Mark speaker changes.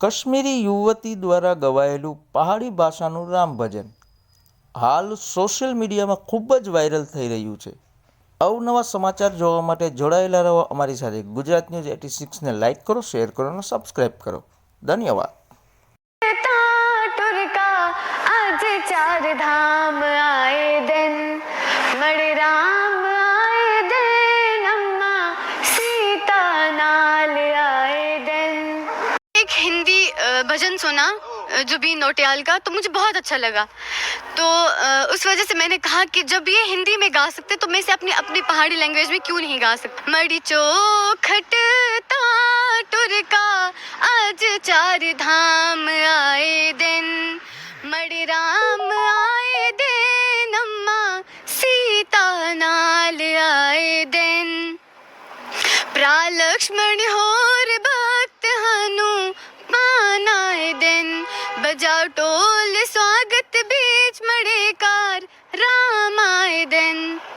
Speaker 1: કશ્મીરી યુવતી દ્વારા ગવાયેલું પહાડી ભાષાનું રામ ભજન હાલ સોશિયલ મીડિયામાં ખૂબ જ વાયરલ થઈ રહ્યું છે. અવનવા સમાચાર જોવા માટે જોડાયેલા રહો અમારી સાથે ગુજરાત ન્યૂઝ એટી સિક્સને લાઇક કરો, શેર કરો અને સબસ્ક્રાઈબ કરો. ધન્યવાદ.
Speaker 2: ચાર ધામ આયે एक हिंदी भजन सुना जो बी नोटियाल का तो मुझे बहुत अच्छा लगा। तो उस वजह से मैंने कहा कि जब ये हिंदी में गा सकते तो मैं इसे अपनी अपनी पहाड़ी लैंग्वेज में क्यों नहीं गा सकती? मड़ी चोखट का, आज चार धाम आए दिन। मड़ी राम आए दिन, अम्मा सीता नाल आए दिन। प्रा लक्ष्मण बजाओ टोल स्वागत बीच मड़े कार राम आए दिन